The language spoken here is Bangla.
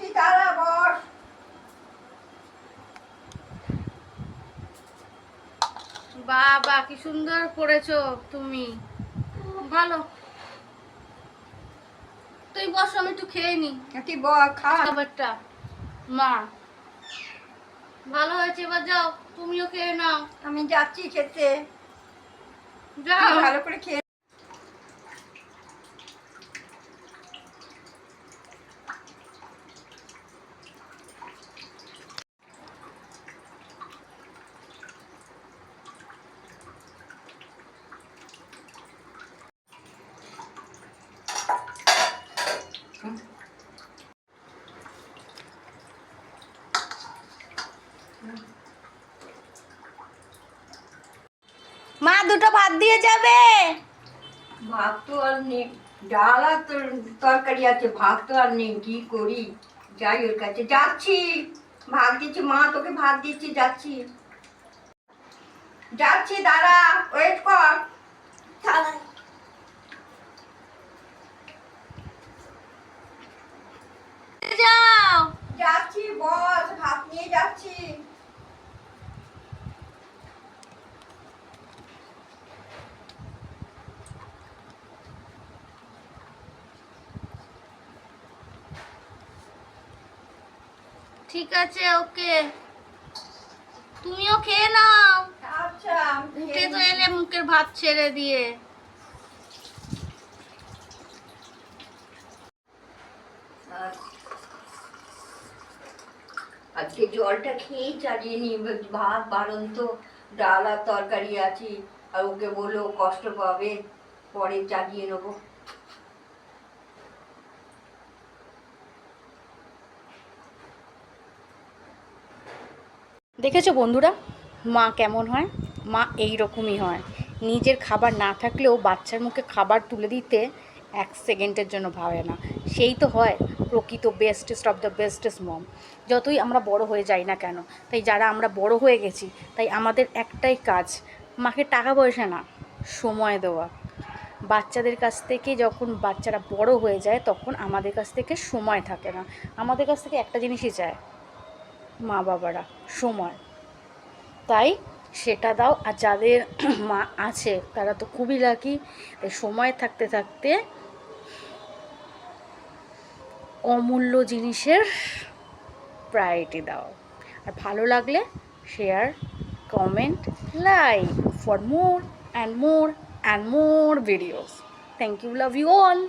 তুই দাঁড়া বস। বাবা কি সুন্দর করেছ তুমি। ভালো। তুই বসো আমি একটু খেয়ে নি। তুই খা। খাবারটা। মা। ভালো হয়েছে এবার যাও। তুমিও খেয়ে নাও। আমি যাচ্ছি খেতে। যাও। ভালো করে খেয়ে মা দুটো ভাত দিয়ে যাবে? ভাত তো আর নেই। ডাল আর তরকারি আছে ভাত তো আর নেই। কি করি? যাই ওর কাছে। যাচ্ছি। ভাত দিচ্ছি। মা তোকে ভাত দিচ্ছি। যাচ্ছি। যাচ্ছি দাঁড়া। ওয়েট কর যাও যাচ্ছি বস ভাত নিয়ে যাচ্ছি ঠিক আছে ওকে। তুমিও খেয়ে নাও। আচ্ছা উঠে তো এলে মুখের ভাত ছেড়ে দিয়ে। আজকে জলটা খেয়েই চালিয়ে নি ভাত বারণ তো ডাল আর তরকারি আছে আর ওকে বলল কষ্ট পাবে পরে চালিয়ে নেব। দেখেছ বন্ধুরা? মা কেমন হয়? মা এই রকমই হয়। নিজের খাবার না থাকলেও বাচ্চার মুখে খাবার তুলে দিতে এক সেকেন্ডের জন্য ভাবে না। সেই তো হয়। প্রকৃত bestest of the bestest mom যতই আমরা বড় হয়ে যাই না কেন, তাই যারা আমরা বড় হয়ে গেছি, তাই আমাদের একটাই কাজ, মাকে টাকা পয়সা না, সময় দেওয়া। বাচ্চাদের কাছ থেকে যখন বাচ্চারা বড় হয়ে যায়, তখন আমাদের কাছ থেকে সময় থাকে না। আমাদের কাছ থেকে একটা জিনিসই চায় মা বাবারা সময়। তাই সেটা দাও। আর যাদের মা আছে, তারা তো খুবই লাকি সময় থাকতে থাকতে অমূল্য জিনিসের প্রায়োরিটি দাও। আর ভালো লাগলে share comment like for more and more and more videos thank you love you all